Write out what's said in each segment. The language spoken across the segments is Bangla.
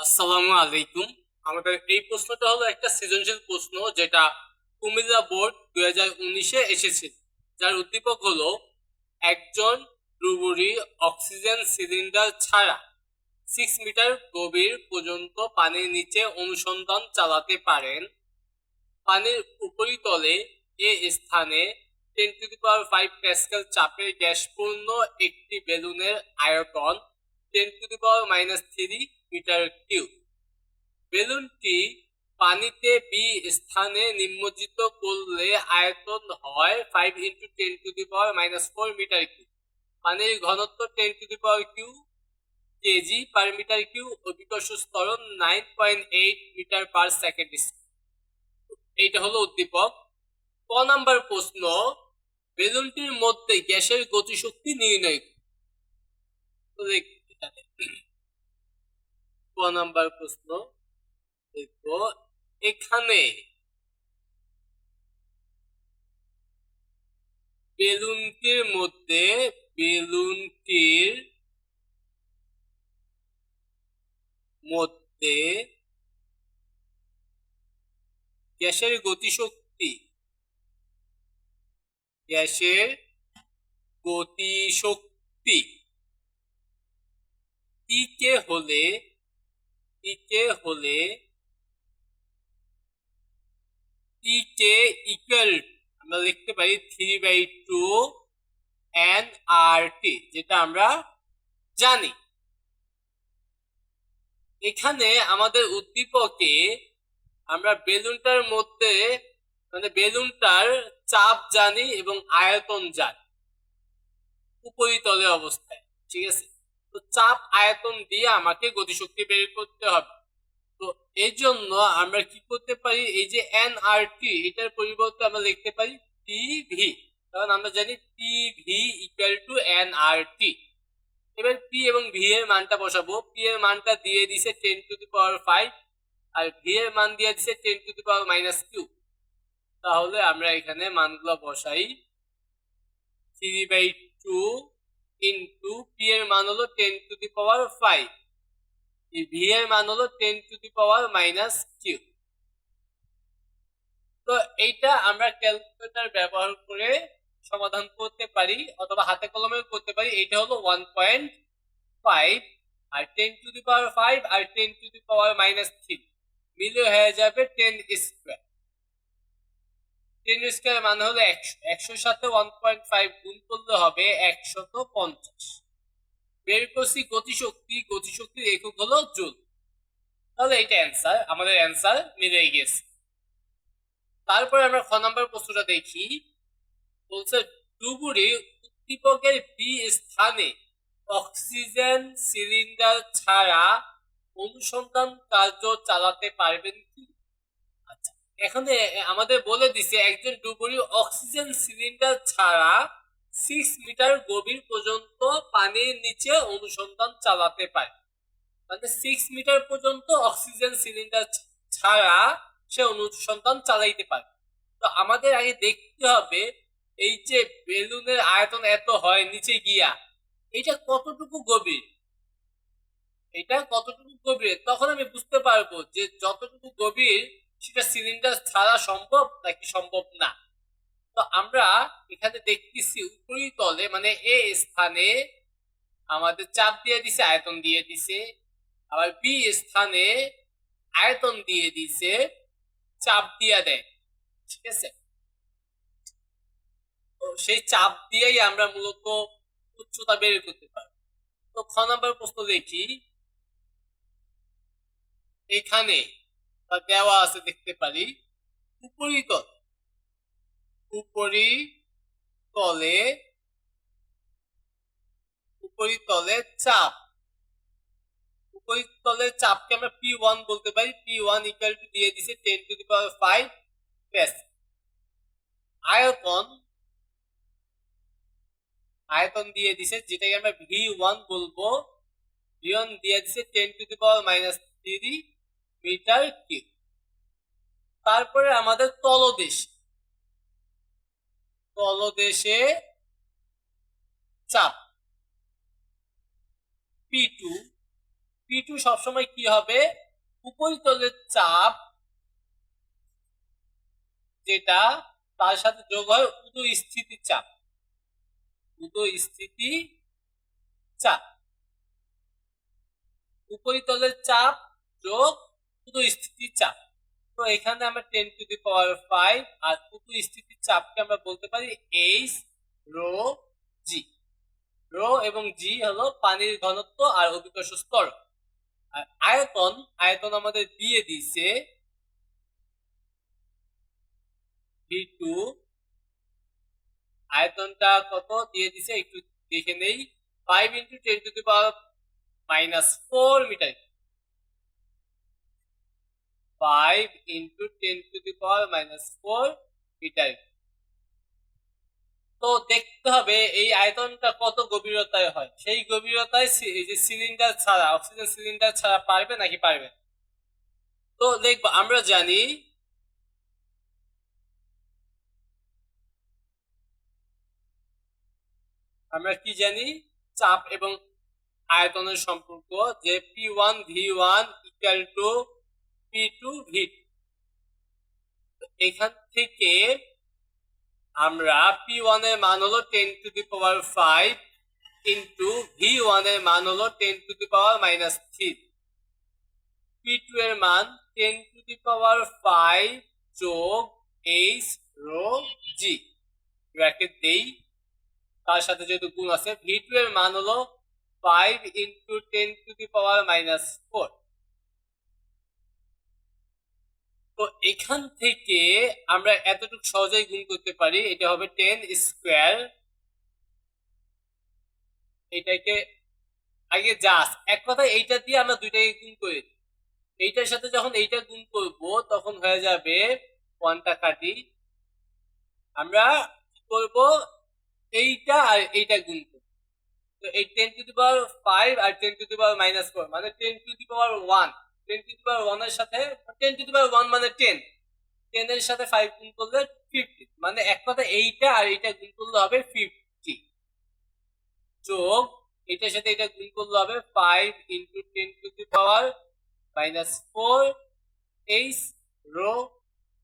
আসসালামু আলাইকুম। আমাদের এই প্রশ্নটা হলো একটা সৃজনশীল প্রশ্ন যেটা কুমিল্লা বোর্ড দুই হাজার উনিশে এসেছিল। যার উদ্দীপক হলো, একজন ডুবুরি অক্সিজেন সিলিন্ডার ছাড়া সিক্স মিটার গভীর পর্যন্ত পানির নিচে অনুসন্ধান চালাতে পারেন। পানির উপরিতলে এ স্থানে ten to the power five pascal চাপের গ্যাসপূর্ণ একটি বেলুনের আয়তন ten to the power minus three metre cube বেলুনটি পানিতে বি স্থানে নিমজ্জিত করলে আয়তন হয় five into ten to the power minus four metre cube পানির ঘনত্ব ten to the power cube KG per metre cube ও বিকর্ষ স্তরণ nine point eight metre per second এইটা হলো উদ্দীপক। ক নাম্বার প্রশ্ন, বেলুনটির মধ্যে গ্যাসের গতিশক্তি নির্ণয়। ক নাম্বার প্রশ্ন। দেখব এখানে বেলুনটির মধ্যে বেলুনটির মধ্যে গ্যাসের গতিশক্তি। গ্যাসের গতিশক্তি। টিকে হলে টিকে হলে টিকে ইকুয়াল আমরা লিখতে পারি three by two N R T যেটা আমরা জানি। এখানে আমাদের উদ্দীপকে আমরা বেলুনটার মধ্যে মানে বেলুনটার চাপ জানি এবং আয়তন জানি, উপরিতলে অবস্থায়, ঠিক আছে? তো চাপ আয়তন দিয়ে আমাকে গতিশক্তি বের করতে হবে। তো এই জন্য আমরা কি করতে পারি? এই যে এন আর টি এটার পরিবর্তে আমরা লিখতে পারি টি ভি কারণ আমরা জানি T V equal to N R T এবার পি এবং ভি এর মানটা বসাবো। পি এর মানটা দিয়ে দিছে ten to the power five R V এর মান দিয়ে দিছে ten to the power minus cube তাহলে আমরা এখানে মানগুলো বসাই। Three by two into P এর মান হলো ten to the power five V এর মান হলো ten to the power minus cube তো এইটা আমরা ক্যালকুলেটর ব্যবহার করে সমাধান করতে পারি অথবা হাতে কলমে করতে পারি। এটা হলো one point five R ten to the power five R ten to the power minus three মিলে হয়ে যাবে টেন স্কোয়ার টেন স্কোয়ার মানে হলো একশো, একশোর সাথে ওয়ান পয়েন্ট ফাইভ গুণ করলে হবে একশত পঞ্চাশ। গতিশক্তি গতিশক্তির একক হলো জুল। তাহলে অ্যান্সার আমাদের অ্যান্সার মিলে গেছে। তারপরে আমরা খ নম্বর প্রশ্নটা দেখি। বলছে, ডুবুরি উদ্দীপকের বি স্থানে অক্সিজেন সিলিন্ডার ছাড়া অনুসন্ধান কার্য চালাতে পারবেন কি? এখানে আমাদের বলে দিছে, একজন ডুবুরি অক্সিজেন সিলিন্ডার ছাড়া সিক্স মিটার গভীর পর্যন্ত পানির নিচে অনুসন্ধান চালাতে পারে। মানে সিক্স মিটার পর্যন্ত অক্সিজেন সিলিন্ডার ছাড়া সে অনুসন্ধান চালাইতে পারে। তো আমাদের আগে দেখতে হবে, এই যে বেলুনের আয়তন এত হয় নিচে গিয়া, এটা কতটুকু গভীর? এটা কতটুকু গভীর? তখন আমি বুঝতে পারব যে যতটুকু গভীর সেটা সিলিন্ডার ছাড়া সম্ভব নাকি সম্ভব না? তো আমরা এখানে দেখতেছি উপরি তলে মানে এ স্থানে আমাদের চাপ দিয়ে দিছে, আয়তন দিয়ে দিছে। আবার বি স্থানে আয়তন দিয়ে দিছে, চাপ দিয়ে দেয়। ঠিক আছে? সেই চাপ দিয়েই আমরা মূলত উচ্চতা বের করতে পারি তো খ নাম্বার প্রশ্ন দেখি। এখানে বা দেওয়া আছে দেখতে পারি। উপরিতল উপরি তলে উপরিতলে চাপ চাপকে আমরা পি ওয়ান বলতে পারি। পি ওয়ান ইকুয়াল টু দিয়ে দিছে ten to the power five আয়তন আয়তন দিয়ে দিছে যেটাকে আমরা ভি ওয়ান বলব। ভি ওয়ান দিয়ে দিছে ten to the power minus three. Metre cube তারপরে আমাদের তলদেশ। তলদেশে চাপ। পি টু সবসময় কি হবে? উপরিতলের চাপ যেটা তার সাথে যোগ হয় উদু স্থিতি চাপ। উদু স্থিতি চাপ। উপরিতলের চাপ যোগ উদু স্থিতি চাপ। তো এখানে আমরা ten to the power five আর উদু স্থিতির চাপকে আমরা বলতে পারি এইচ রো জি রো এবং জি হলো পানির ঘনত্ব আর অভিকর্ষ স্তর। আর আয়তন আয়তন আমাদের দিয়ে দিছে ভি টু আয়তনটা কত? দিয়ে দিছে একটু দেখে নেই। Five into ten to the power minus four metre five into ten to the power minus four metre তো দেখতে হবে এই আয়তনটা কত গভীরতায় হয়। সেই গভীরতায় সিলিন্ডার ছাড়া অক্সিজেন সিলিন্ডার ছাড়া পারবে নাকি পারবে? তো দেখব, আমরা জানি আমরা কি জানি? চাপ এবং আয়তনের সম্পর্ক যে P one V one equal to P two এখান থেকে আমরা পি ওয়ানের মান হলো ten to the power five into V ওয়ানের মান হলো ten to the power minus three P two এর মান ten to the power five যোগ এইচ রো জি ব্র্যাকেট দেই। তার সাথে যেহেতু গুণ আছে ভি টু এর মান হলো five into ten to the power minus four তো এখান থেকে আমরা এতটুকু গুণ করতে পারি। এটা হবে টেন স্কোয়ার এটাকে আগে জাস এক কথা এইটা দিয়ে আমরা দুইটাকে গুণ করে এইটার সাথে যখন এইটা গুণ করব, তখন হয়ে যাবে ওয়ানটা কাটি আমরা কি করব? এইটা আর এইটা গুণ করব। তো এই ten to the power five R ten to the power minus four মানে ten to the power one ten to the power ওয়ানের সাথে ten to the power one মানে টেন টেন এর সাথে ফাইভ গুণ করলে ফিফটি মানে এক কথা এইটা আর এইটা গুণ করলে হবে ফিফটি যোগ এটার সাথে এটা গুণ করলে হবে five into ten to the power minus four H rho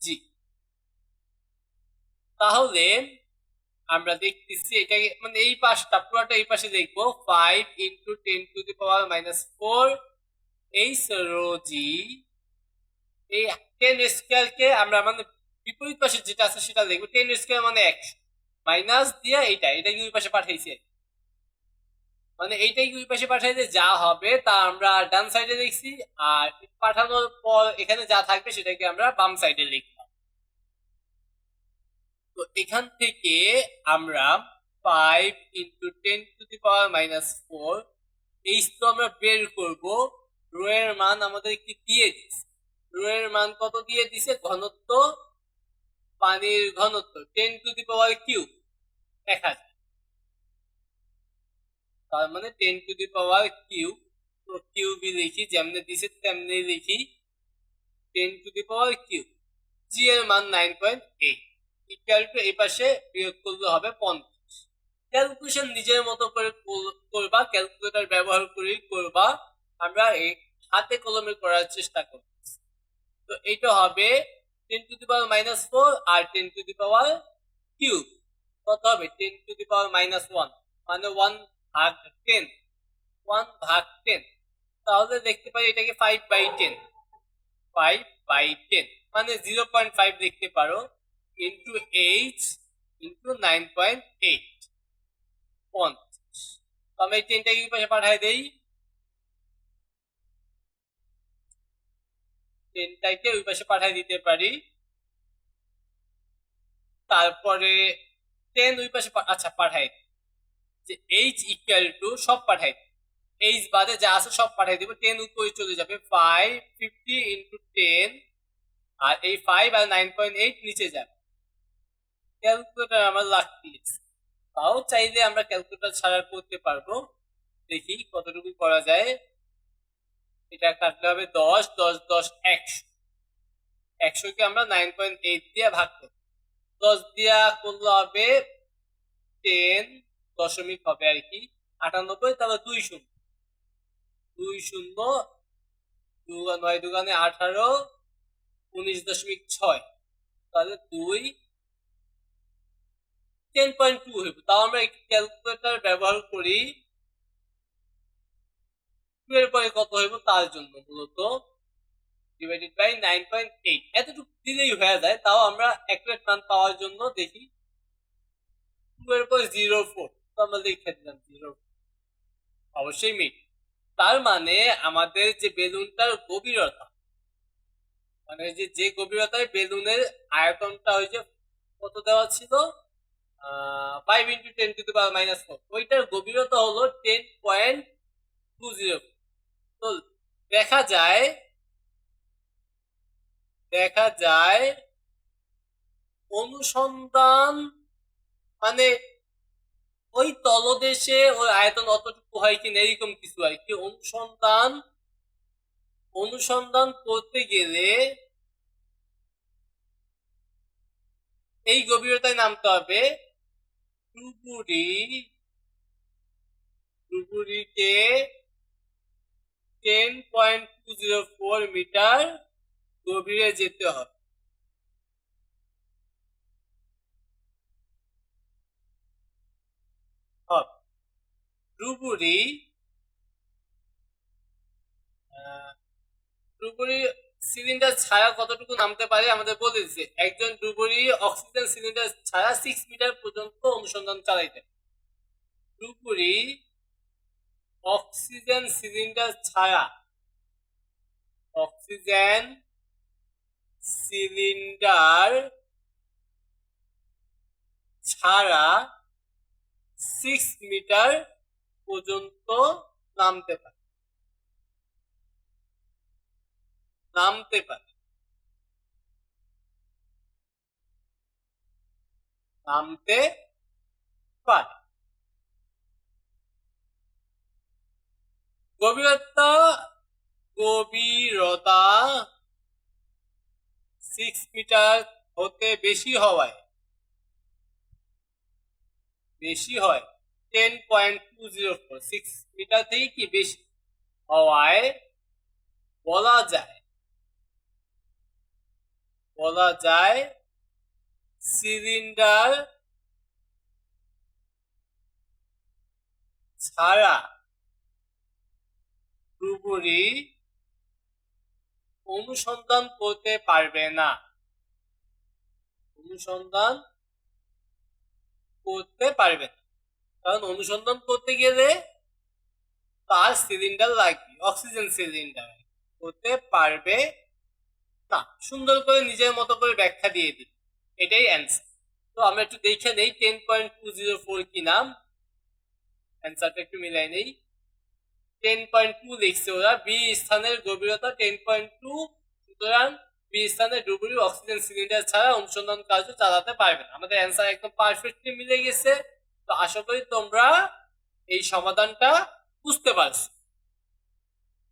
G তাহলে আমরা দেখতেছি এটাকে মানে এই পাশটা, পুরোটা এই পাশে দেখব five into ten to the power minus four H rho G এই টেন স্কোয়ারকে আমরা মানে বিপরীত পাশে যেটা আছে সেটা দেখব। টেন স্কোয়ার মানে একশো মাইনাস দিয়ে এইটা এটা কি পাশে পাঠাইছে? মানে এইটাই ওই পাশে পাঠাইছে? যা হবে তা আমরা ডান সাইডে লিখছি আর পাঠানোর পর এখানে যা থাকবে সেটাকে আমরা বাম সাইডে লিখলাম তো এখান থেকে আমরা five into ten to the power minus four এই তো আমরা বের করব রো এর মান আমাদেরকে দিয়ে দিচ্ছে রো এর মান কত দিয়ে দিছে ঘনত্ব, পানির ঘনত্ব ten to the power cube এক হাজার। তার মানে ten to the power cube তো কিউবি লিখি, যেমনি দিছে তেমনি লিখি ten to the power cube G এর মান nine point eight equal to এই পাশে বিয়োগ করলে হবে পঞ্চাশ। ক্যালকুলেশন নিজের মতো করে করবা ক্যালকুলেটর ব্যবহার করে করবা। আমরা এই হাতে কলমে করার চেষ্টা করব। তো এইটা হবে ten to the power minus four R ten to the power cube কত হবে? Ten to the power minus one মানে ওয়ান ভাগ টেন ওয়ান ভাগ টেন তাহলে দেখতে পাই এটাকে five by ten five by ten মানে জিরো পয়েন্ট ফাইভ দেখতে পারো। Into H into nine point eight পঞ্চাশ আমি টেনটাকে পাশে পাঠাই দেই? টেনটাকে ওই পাশে পাঠাই দিতে পারি। তারপরে টেন ওই পাশে আচ্ছা পাঠাই। যে এইচ ইকুয়াল টু সব পাঠাই। এইচ বাদে যা আছে সব পাঠাই দিব। টেন উপরে চলে যাবে ফাইভ ফিফটি ইন্টু টেন আর এই ফাইভ আর নাইন পয়েন্ট এইট নিচে যাবে। ক্যালকুলেটার আমার লাগতেছে তাও চাইলে আমরা ক্যালকুলেটার ছাড়া করতে পারব। দেখি কতটুকু করা যায়। এটা কাটলে হবে দশ দশ দশ একশো একশোকে আমরা নাইন পয়েন্ট এইট দিয়ে ভাগ করব। দশ দিয়া করলে হবে টেন দশমিক হবে আর কি আটানব্বই তারপর দুই শূন্য। দুই শূন্য নয় দোকানে আঠারো, উনিশ দশমিক ছয়। তাহলে দুই টেন পয়েন্ট টু হইব। তাও আমরা ক্যালকুলেটর ব্যবহার করি টু পরে কত হইব? তার জন্য মূলত divided by nine point eight এতটুকু দিলেই হয়ে যায়, তাও আমরা অ্যাকুরেট মান পাওয়ার জন্য দেখি। টু এর পরে জিরো ফোর তো আমরা লিখে দিলাম জিরো অবশ্যই মিট। তার মানে আমাদের যে বেলুনটার গভীরতা মানে যে যে গভীরতায় বেলুনের আয়তনটা হয়েছে কত দেওয়া ছিল? Five into ten to the minus four ওইটার গভীরতা হলো টেন পয়েন্ট টু জিরো তো দেখা যায় দেখা যায় অনুসন্ধান মানে ওই তলদেশে ওই আয়তন অতটুকু হয় কিনা এরকম কিছু আর কি। অনুসন্ধান অনুসন্ধান করতে গেলে এই গভীরতায় নামতে হবে। ডুবুরি ডুবুরিকে ten point two zero four metre গভীরে যেতে হবে। ডুবুরি ডুবুরি সিলিন্ডার ছাড়া কতটুকু নামতে পারে আমাদের বলে দিচ্ছে। একজন ডুবুরি অক্সিজেন সিলিন্ডার ছাড়া সিক্স মিটার পর্যন্ত অনুসন্ধান চালাইতে। ডুবুরি অক্সিজেন সিলিন্ডার ছাড়া অক্সিজেন সিলিন্ডার ছাড়া সিক্স মিটার পর্যন্ত নামতে পারে। নামতে পারে। নামতে পারে। গভীরতা গভীরতা সিক্স মিটার হতে বেশি হওয়ায়, বেশি হয় ten point two zero four six metre থেকে কি বেশি হওয়ায়? বলা যায় বলা যায় সিলিন্ডার ছাড়া পুরোপুরি অনুসন্ধান করতে পারবে না। অনুসন্ধান করতে পারবে না। কারণ অনুসন্ধান করতে গেলে তার সিলিন্ডার লাগবে অক্সিজেন সিলিন্ডার করতে পারবে না। সুন্দর করে নিজের মতো করে ব্যাখ্যা দিয়ে দিই, এটাই অ্যান্সার তো আমরা একটু দেখে নেই ten point two zero four কি নাম? অ্যান্সারটা একটু মিলাই নেই। টেন পয়েন্ট টু লিখছে ওরা। বি স্থানের গভীরতা টেন পয়েন্ট টু সুতরাং বি স্থানে ডুবুরি অক্সিজেন সিলিন্ডার ছাড়া অনুসন্ধান কার্য চালাতে পারবে না। আমাদের অ্যান্সার একদম পারফেক্টলি মিলে গেছে। তো আশা করি তোমরা এই সমাধানটা বুঝতে পারছ।